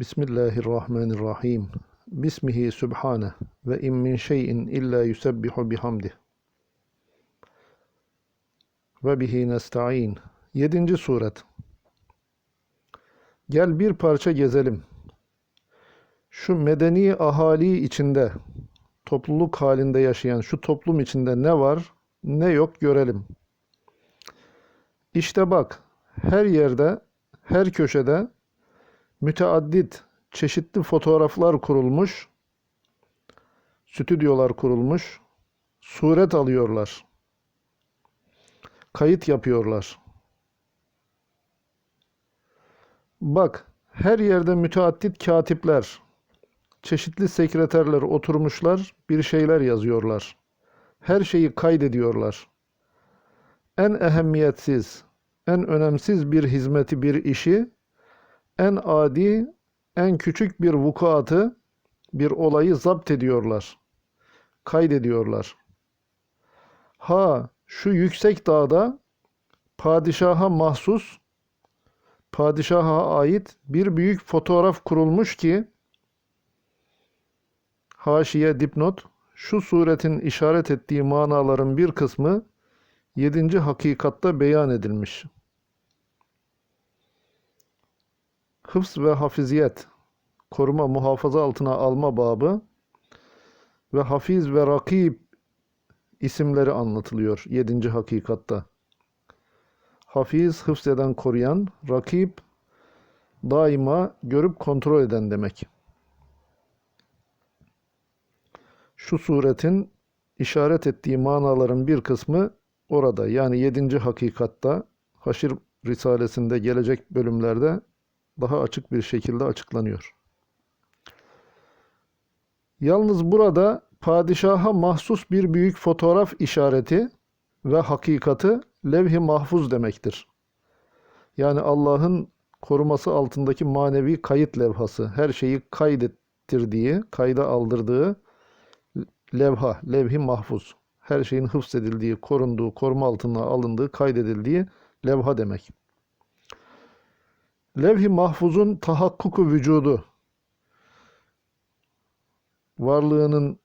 Bismillahirrahmanirrahim. Bismihi sübhane ve in min şeyin illa yusebbihu bihamdih. Ve bihi nesta'in. Yedinci suret. Gel bir parça gezelim. Şu medeni ahali içinde, topluluk halinde yaşayan şu toplum içinde ne var, ne yok görelim. İşte bak, her yerde, her köşede müteaddit, çeşitli fotoğraflar kurulmuş, stüdyolar kurulmuş, suret alıyorlar, kayıt yapıyorlar. Bak, her yerde müteaddit katipler, çeşitli sekreterler oturmuşlar, bir şeyler yazıyorlar. Her şeyi kaydediyorlar. En ehemmiyetsiz, en önemsiz bir hizmeti, bir işi, en adi, en küçük bir vukuatı, bir olayı zapt ediyorlar. Kaydediyorlar. Ha, şu yüksek dağda padişaha mahsus, padişaha ait bir büyük fotoğraf kurulmuş ki, haşiye dipnot, şu suretin işaret ettiği manaların bir kısmı yedinci hakikatta beyan edilmiş. Hıfz ve hafiziyet, koruma muhafaza altına alma babı ve hafiz ve rakib isimleri anlatılıyor yedinci hakikatta. Hafiz, hıfzeden koruyan, rakip, daima görüp kontrol eden demek. Şu suretin işaret ettiği manaların bir kısmı orada yani yedinci hakikatta Haşir Risalesinde gelecek bölümlerde daha açık bir şekilde açıklanıyor. Yalnız burada padişaha mahsus bir büyük fotoğraf işareti ve hakikati levh-i mahfuz demektir. Yani Allah'ın koruması altındaki manevi kayıt levhası, her şeyi kaydettirdiği, kayda aldırdığı levha, levh-i mahfuz. Her şeyin hıfzedildiği, korunduğu, koruma altına alındığı, kaydedildiği levha demek. Levh-i mahfuzun tahakkuku vücudu, varlığının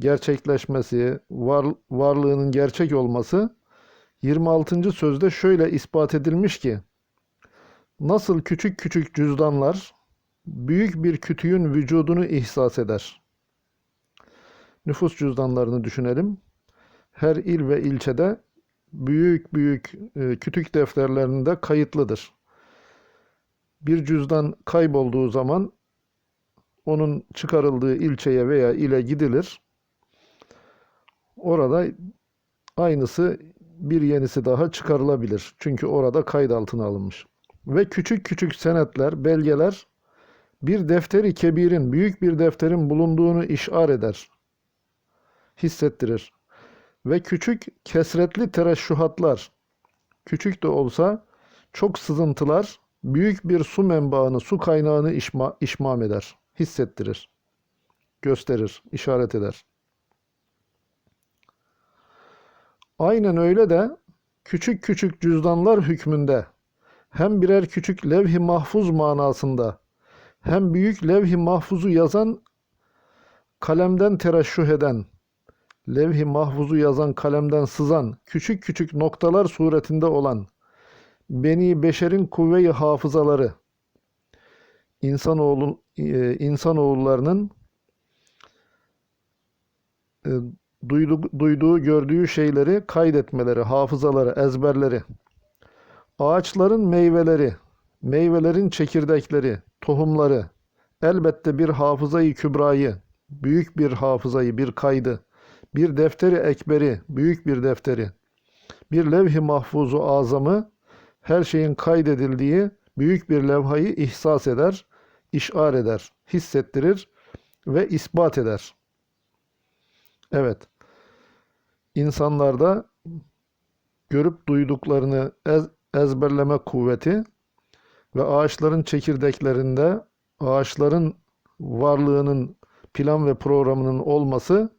gerçekleşmesi, var, varlığının gerçek olması 26. sözde şöyle ispat edilmiş ki nasıl küçük küçük cüzdanlar büyük bir kütüğün vücudunu ihsas eder. Nüfus cüzdanlarını düşünelim. Her il ve ilçede büyük büyük e, kütük defterlerinde kayıtlıdır. Bir cüzdan kaybolduğu zaman onun çıkarıldığı ilçeye veya ile gidilir. Orada aynısı bir yenisi daha çıkarılabilir. Çünkü orada kayıt altına alınmış. Ve küçük küçük senetler, belgeler bir defteri kebirin, büyük bir defterin bulunduğunu işar eder, hissettirir. Ve küçük kesretli tereşşuhatlar, küçük de olsa çok sızıntılar, büyük bir su menbaını, su kaynağını işma, işmam eder, hissettirir, gösterir, işaret eder. Aynen öyle de küçük küçük cüzdanlar hükmünde hem birer küçük levh-i mahfuz manasında hem büyük levh-i mahfuzu yazan kalemden tereşşuh eden levh-i mahfuzu yazan kalemden sızan küçük küçük noktalar suretinde olan beni beşerin kuvve-i hafızaları insanoğlu e, insanoğullarının e, duyduğu, duyduğu, gördüğü şeyleri kaydetmeleri, hafızaları, ezberleri, ağaçların meyveleri, meyvelerin çekirdekleri, tohumları, elbette bir hafızayı kübrayı, büyük bir hafızayı, bir kaydı, bir defteri ekberi, büyük bir defteri, bir levh-i mahfuzu azamı, her şeyin kaydedildiği büyük bir levhayı ihsas eder, işar eder, hissettirir ve ispat eder. Evet, insanlarda görüp duyduklarını ez, ezberleme kuvveti ve ağaçların çekirdeklerinde ağaçların varlığının plan ve programının olması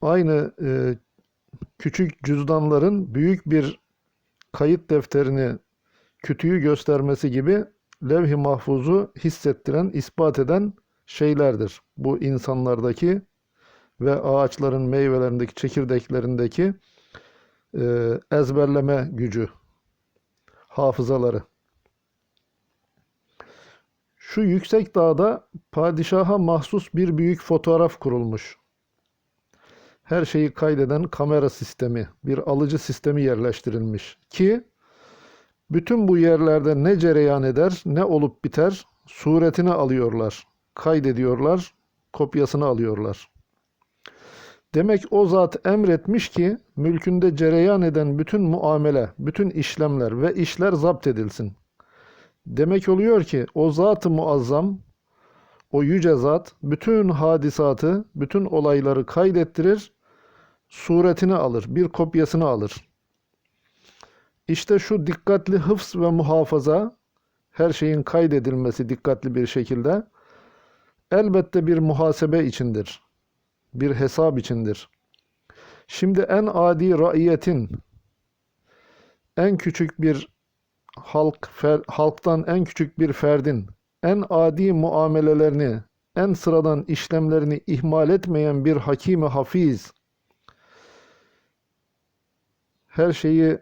aynı e, küçük cüzdanların büyük bir kayıt defterini kütüğü göstermesi gibi levh-i mahfuzu hissettiren, ispat eden şeylerdir. Bu insanlardaki ve ağaçların meyvelerindeki, çekirdeklerindeki e, ezberleme gücü, hafızaları. Şu yüksek dağda padişaha mahsus bir büyük fotoğraf kurulmuş. Her şeyi kaydeden kamera sistemi, bir alıcı sistemi yerleştirilmiş ki bütün bu yerlerde ne cereyan eder, ne olup biter suretini alıyorlar, kaydediyorlar, kopyasını alıyorlar. Demek o zat emretmiş ki mülkünde cereyan eden bütün muamele, bütün işlemler ve işler zapt edilsin. Demek oluyor ki o zat-ı muazzam, o yüce zat bütün hadisatı, bütün olayları kaydettirir, suretini alır, bir kopyasını alır. İşte şu dikkatli hıfz ve muhafaza, her şeyin kaydedilmesi dikkatli bir şekilde, elbette bir muhasebe içindir, bir hesap içindir. Şimdi en adi raiyetin, en küçük bir halk fer- halktan en küçük bir ferdin en adi muamelelerini, en sıradan işlemlerini ihmal etmeyen bir hakimi hafiz, her şeyi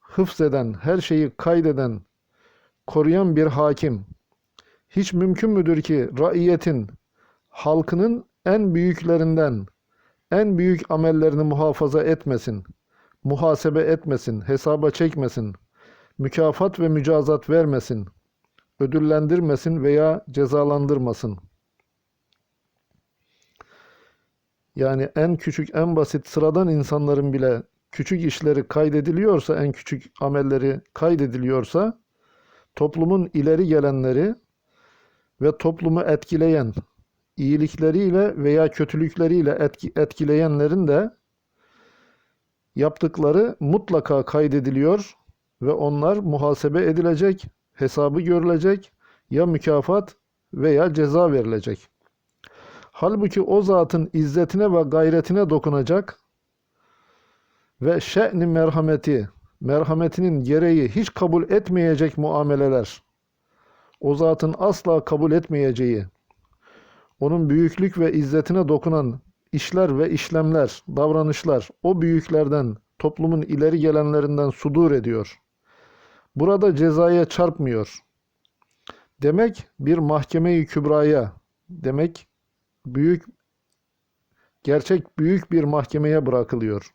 hıfzeden, her şeyi kaydeden, koruyan bir hakim, hiç mümkün müdür ki raiyetin, halkının en büyüklerinden, en büyük amellerini muhafaza etmesin, muhasebe etmesin, hesaba çekmesin, mükafat ve mücazat vermesin, ödüllendirmesin veya cezalandırmasın. Yani en küçük, en basit, sıradan insanların bile küçük işleri kaydediliyorsa, en küçük amelleri kaydediliyorsa, toplumun ileri gelenleri ve toplumu etkileyen, iyilikleriyle veya kötülükleriyle etki, etkileyenlerin de yaptıkları mutlaka kaydediliyor ve onlar muhasebe edilecek, hesabı görülecek, ya mükafat veya ceza verilecek. Halbuki o zatın izzetine ve gayretine dokunacak ve şe'ni merhameti, merhametinin gereği hiç kabul etmeyecek muameleler, o zatın asla kabul etmeyeceği, onun büyüklük ve izzetine dokunan işler ve işlemler, davranışlar o büyüklerden, toplumun ileri gelenlerinden sudur ediyor. Burada cezaya çarpmıyor. Demek bir mahkeme-i kübraya, demek büyük, gerçek büyük bir mahkemeye bırakılıyor.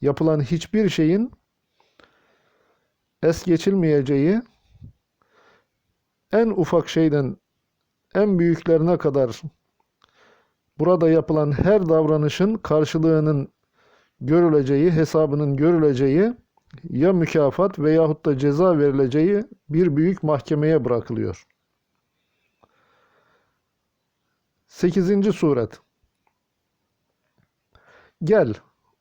Yapılan hiçbir şeyin es geçilmeyeceği, en ufak şeyden en büyüklerine kadar burada yapılan her davranışın karşılığının görüleceği, hesabının görüleceği ya mükafat veyahut da ceza verileceği bir büyük mahkemeye bırakılıyor. 8. suret Gel,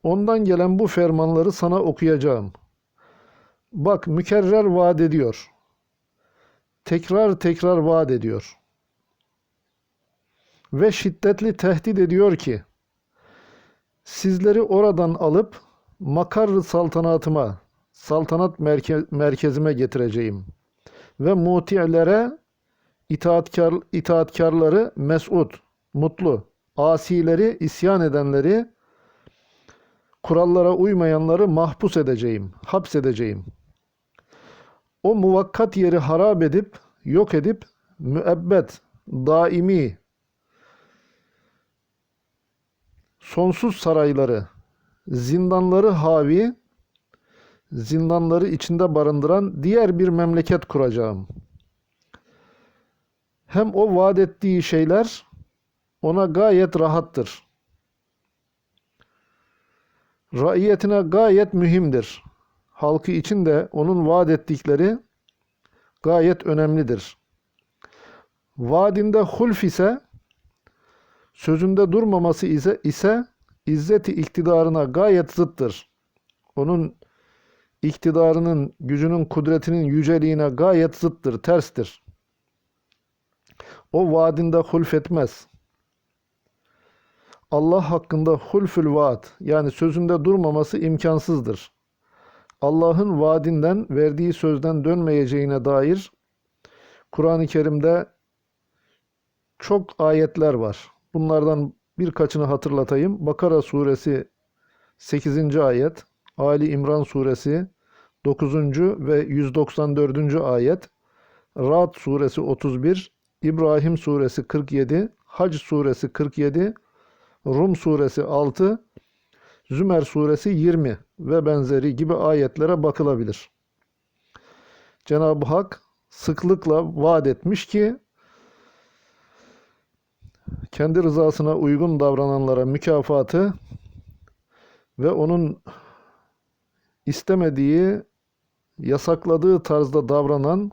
ondan gelen bu fermanları sana okuyacağım. Bak mükerrer vaat ediyor. Tekrar tekrar vaat ediyor. Ve şiddetli tehdit ediyor ki, sizleri oradan alıp makar saltanatıma, saltanat merke merkezime getireceğim. Ve muti'lere itaatkar, itaatkarları mes'ud, mutlu, asileri, isyan edenleri, kurallara uymayanları mahpus edeceğim, hapsedeceğim. O muvakkat yeri harap edip, yok edip, müebbet, daimi, sonsuz sarayları, zindanları havi, zindanları içinde barındıran diğer bir memleket kuracağım. Hem o vaat ettiği şeyler ona gayet rahattır. Raiyetine gayet mühimdir. Halkı için de onun vaat ettikleri gayet önemlidir. Vaadinde hulf ise sözünde durmaması ise, ise izzeti iktidarına gayet zıttır. Onun iktidarının, gücünün, kudretinin yüceliğine gayet zıttır, terstir. O vaadinde hulf etmez. Allah hakkında hulfül vaat yani sözünde durmaması imkansızdır. Allah'ın vaadinden, verdiği sözden dönmeyeceğine dair Kur'an-ı Kerim'de çok ayetler var. Bunlardan birkaçını hatırlatayım. Bakara suresi 8. ayet, Ali İmran suresi 9. ve 194. ayet, Ra'd suresi 31, İbrahim suresi 47, Hac suresi 47, Rum suresi 6, Zümer suresi 20 ve benzeri gibi ayetlere bakılabilir. Cenab-ı Hak sıklıkla vaat etmiş ki kendi rızasına uygun davrananlara mükafatı ve onun istemediği, yasakladığı tarzda davranan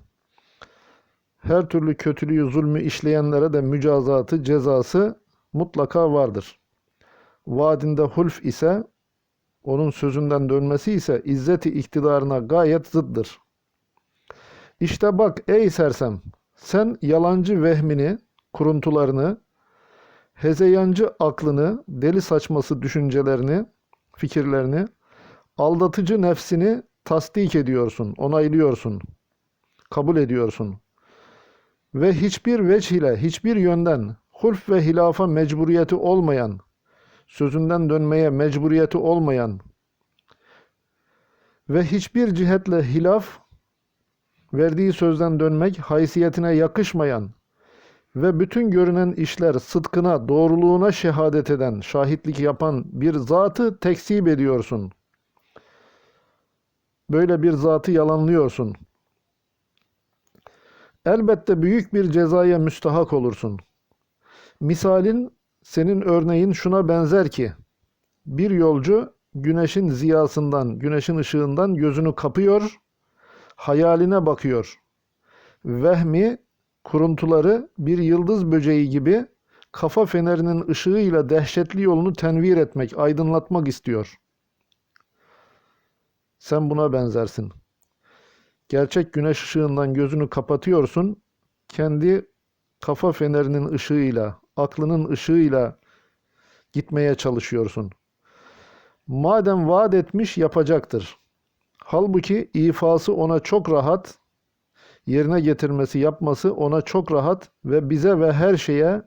her türlü kötülüğü, zulmü işleyenlere de mücazatı, cezası mutlaka vardır. Vaadinde hulf ise, onun sözünden dönmesi ise izzeti iktidarına gayet zıddır. İşte bak ey sersem, sen yalancı vehmini, kuruntularını, hezeyancı aklını, deli saçması düşüncelerini, fikirlerini, aldatıcı nefsini tasdik ediyorsun, onaylıyorsun, kabul ediyorsun. Ve hiçbir veç ile, hiçbir yönden hulf ve hilafa mecburiyeti olmayan, sözünden dönmeye mecburiyeti olmayan ve hiçbir cihetle hilaf, verdiği sözden dönmek haysiyetine yakışmayan ve bütün görünen işler sıdkına, doğruluğuna şehadet eden, şahitlik yapan bir zatı tekzip ediyorsun. Böyle bir zatı yalanlıyorsun. Elbette büyük bir cezaya müstahak olursun. Misalin, senin örneğin şuna benzer ki, bir yolcu güneşin ziyasından, güneşin ışığından gözünü kapıyor, hayaline bakıyor. Vehmi, kuruntuları bir yıldız böceği gibi kafa fenerinin ışığıyla dehşetli yolunu tenvir etmek, aydınlatmak istiyor. Sen buna benzersin. Gerçek güneş ışığından gözünü kapatıyorsun, kendi kafa fenerinin ışığıyla, aklının ışığıyla gitmeye çalışıyorsun. Madem vaat etmiş yapacaktır. Halbuki ifası ona çok rahat, yerine getirmesi, yapması ona çok rahat ve bize ve her şeye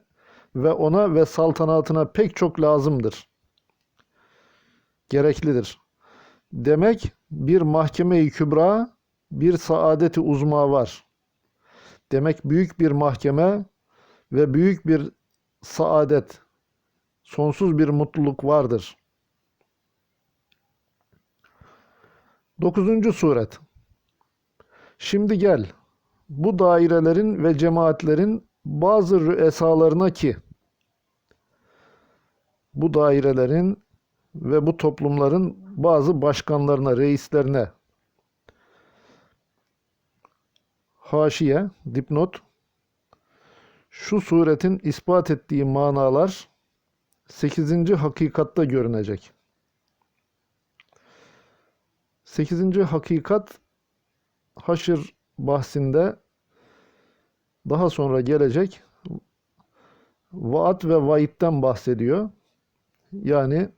ve ona ve saltanatına pek çok lazımdır. Gereklidir. Demek bir mahkeme-i kübra, bir saadeti uzma var. Demek büyük bir mahkeme ve büyük bir saadet, sonsuz bir mutluluk vardır. Dokuzuncu suret. Şimdi gel, bu dairelerin ve cemaatlerin bazı rüesalarına ki, bu dairelerin ve bu toplumların bazı başkanlarına, reislerine, haşiye, dipnot, şu suretin ispat ettiği manalar 8. hakikatta görünecek. 8. hakikat haşır bahsinde daha sonra gelecek vaat ve vaitten bahsediyor. Yani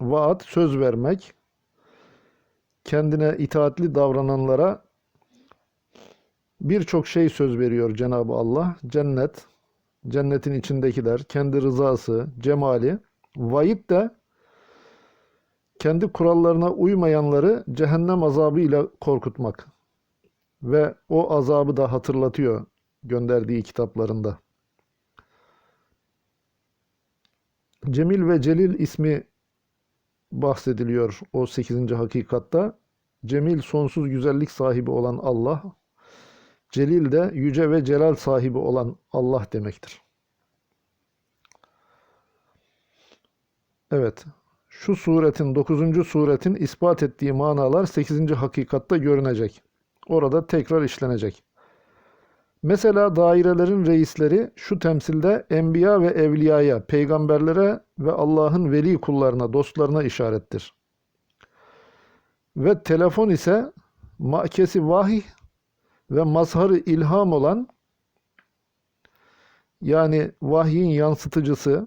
vaat söz vermek, kendine itaatli davrananlara birçok şey söz veriyor Cenab-ı Allah. Cennet, cennetin içindekiler, kendi rızası, cemali. Vaid de kendi kurallarına uymayanları cehennem azabı ile korkutmak. Ve o azabı da hatırlatıyor gönderdiği kitaplarında. Cemil ve Celil ismi bahsediliyor o 8. hakikatta. Cemil sonsuz güzellik sahibi olan Allah, Celil de yüce ve celal sahibi olan Allah demektir. Evet, şu suretin 9. suretin ispat ettiği manalar 8. hakikatta görünecek. Orada tekrar işlenecek. Mesela dairelerin reisleri şu temsilde enbiya ve evliyaya, peygamberlere ve Allah'ın veli kullarına, dostlarına işarettir. Ve telefon ise makesi vahiy ve mazharı ilham olan yani vahyin yansıtıcısı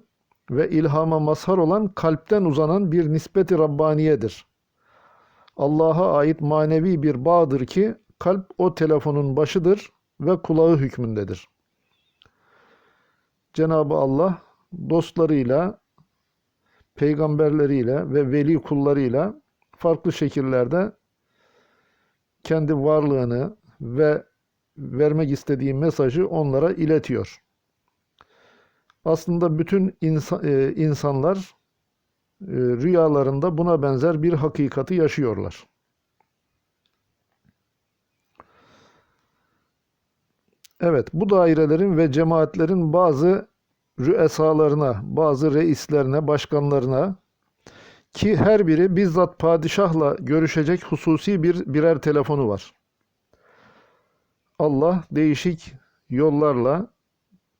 ve ilhama mazhar olan kalpten uzanan bir nispeti Rabbaniyedir. Allah'a ait manevi bir bağdır ki kalp o telefonun başıdır ve kulağı hükmündedir. Cenab-ı Allah dostlarıyla, peygamberleriyle ve veli kullarıyla farklı şekillerde kendi varlığını ve vermek istediği mesajı onlara iletiyor. Aslında bütün insan, e, insanlar e, rüyalarında buna benzer bir hakikati yaşıyorlar. Evet, bu dairelerin ve cemaatlerin bazı rüesalarına, bazı reislerine, başkanlarına ki her biri bizzat padişahla görüşecek hususi bir birer telefonu var. Allah değişik yollarla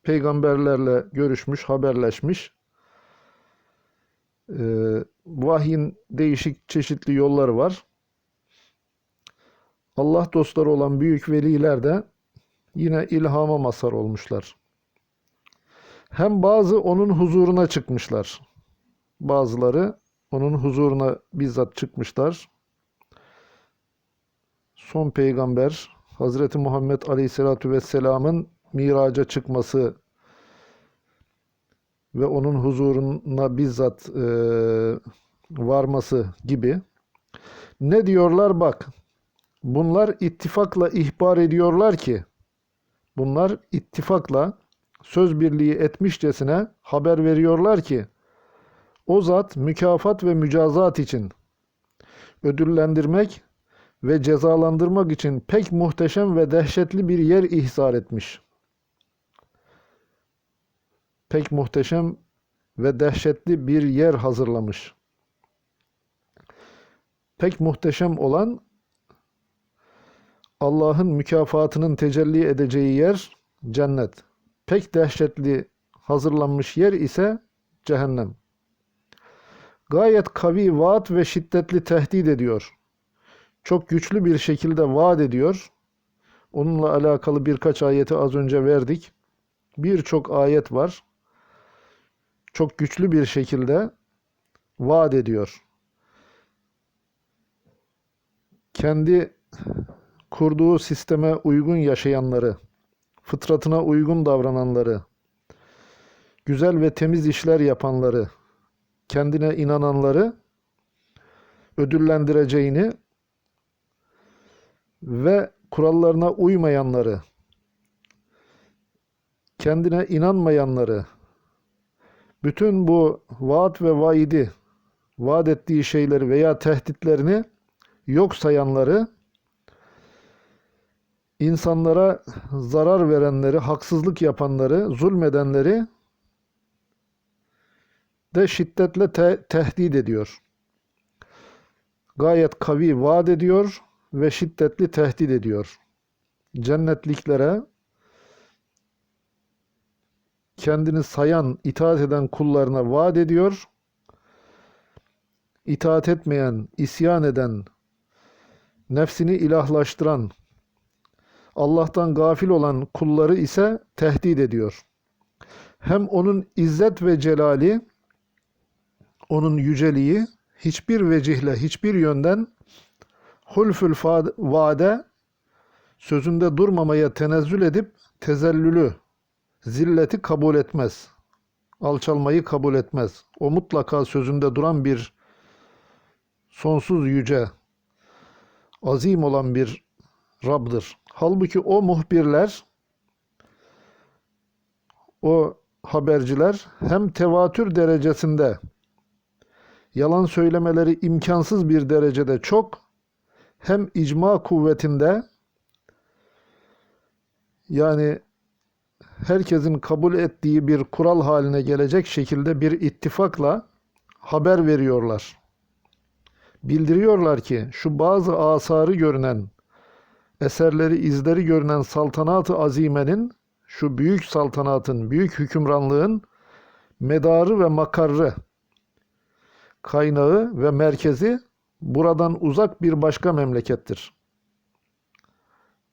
peygamberlerle görüşmüş, haberleşmiş. Ee, vahyin değişik çeşitli yolları var. Allah dostları olan büyük veliler de yine ilhama mazhar olmuşlar. Hem bazı onun huzuruna çıkmışlar. Bazıları onun huzuruna bizzat çıkmışlar. Son peygamber Hazreti Muhammed Aleyhisselatü Vesselam'ın miraca çıkması ve onun huzuruna bizzat e, varması gibi. Ne diyorlar bak. Bunlar ittifakla ihbar ediyorlar ki bunlar ittifakla söz birliği etmişçesine haber veriyorlar ki o zat mükafat ve mücazat için ödüllendirmek ve cezalandırmak için pek muhteşem ve dehşetli bir yer ihsar etmiş. Pek muhteşem ve dehşetli bir yer hazırlamış. Pek muhteşem olan Allah'ın mükafatının tecelli edeceği yer cennet. Pek dehşetli hazırlanmış yer ise cehennem. Gayet kavi vaat ve şiddetli tehdit ediyor. Çok güçlü bir şekilde vaat ediyor. Onunla alakalı birkaç ayeti az önce verdik. Birçok ayet var. Çok güçlü bir şekilde vaat ediyor. Kendi kurduğu sisteme uygun yaşayanları, fıtratına uygun davrananları, güzel ve temiz işler yapanları, kendine inananları ödüllendireceğini ve kurallarına uymayanları, kendine inanmayanları, bütün bu vaat ve vaidi, vaat ettiği şeyleri veya tehditlerini yok sayanları, insanlara zarar verenleri, haksızlık yapanları, zulmedenleri de şiddetle te- tehdit ediyor. Gayet kavi vaat ediyor ve şiddetli tehdit ediyor. Cennetliklere kendini sayan, itaat eden kullarına vaat ediyor. İtaat etmeyen, isyan eden, nefsini ilahlaştıran, Allah'tan gafil olan kulları ise tehdit ediyor. Hem onun izzet ve celali, onun yüceliği hiçbir vecihle, hiçbir yönden hulfül vade sözünde durmamaya tenezzül edip tezellülü, zilleti kabul etmez. Alçalmayı kabul etmez. O mutlaka sözünde duran bir sonsuz yüce, azim olan bir Rab'dır. Halbuki o muhbirler, o haberciler hem tevatür derecesinde yalan söylemeleri imkansız bir derecede çok hem icma kuvvetinde yani herkesin kabul ettiği bir kural haline gelecek şekilde bir ittifakla haber veriyorlar. Bildiriyorlar ki şu bazı asarı görünen, eserleri, izleri görünen saltanat-ı azimenin, şu büyük saltanatın, büyük hükümranlığın medarı ve makarrı, kaynağı ve merkezi buradan uzak bir başka memlekettir.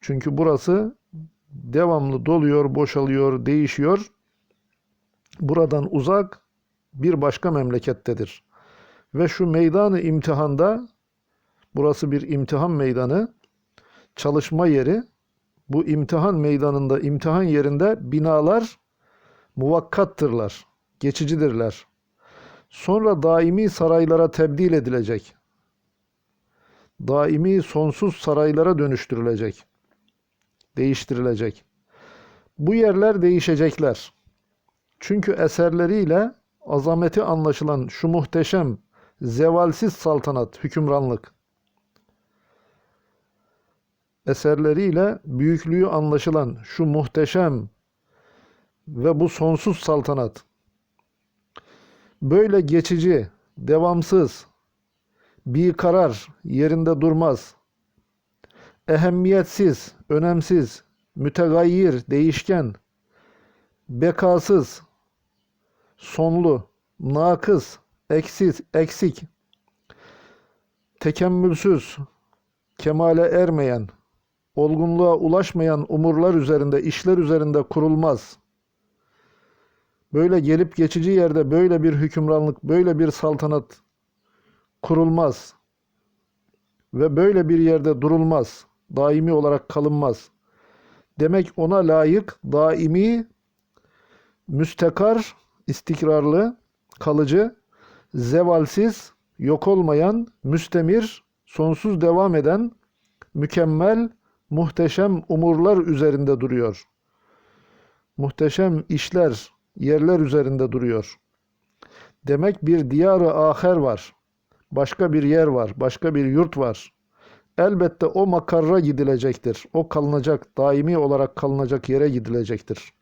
Çünkü burası devamlı doluyor, boşalıyor, değişiyor. Buradan uzak bir başka memlekettedir. Ve şu meydanı imtihanda Burası bir imtihan meydanı, çalışma yeri. Bu imtihan meydanında, imtihan yerinde binalar muvakkattırlar, geçicidirler. Sonra daimi saraylara tebdil edilecek. Daimi sonsuz saraylara dönüştürülecek. Değiştirilecek. Bu yerler değişecekler. Çünkü eserleriyle azameti anlaşılan şu muhteşem, zevalsiz saltanat, hükümranlık, eserleriyle büyüklüğü anlaşılan şu muhteşem ve bu sonsuz saltanat, böyle geçici, devamsız, bir karar yerinde durmaz, ehemmiyetsiz, önemsiz, mütegayyir, değişken, bekasız, sonlu, nakıs, eksiz, eksik, tekemmülsüz, kemale ermeyen, olgunluğa ulaşmayan umurlar üzerinde, işler üzerinde kurulmaz. Böyle gelip geçici yerde böyle bir hükümranlık, böyle bir saltanat kurulmaz. Ve böyle bir yerde durulmaz. Daimi olarak kalınmaz. Demek ona layık, daimi, müstekar, istikrarlı, kalıcı, zevalsiz, yok olmayan, müstemir, sonsuz devam eden, mükemmel, muhteşem umurlar üzerinde duruyor. Muhteşem işler, yerler üzerinde duruyor. Demek bir diyarı aher var. Başka bir yer var, başka bir yurt var. Elbette o makarra gidilecektir. O kalınacak, daimi olarak kalınacak yere gidilecektir.